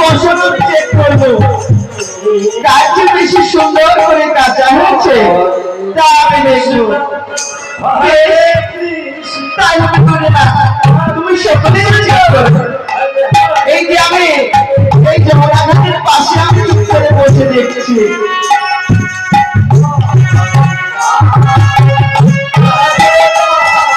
সকলেরই চেক করব কার বেশি সুন্দর করে কাঁচা হয়েছে, তা আমি দেখব তাই তুমি সকলেই চেক এই যে আমি এই জগন্নাথের পাশে আমি চুপ করে বসে দেখছি।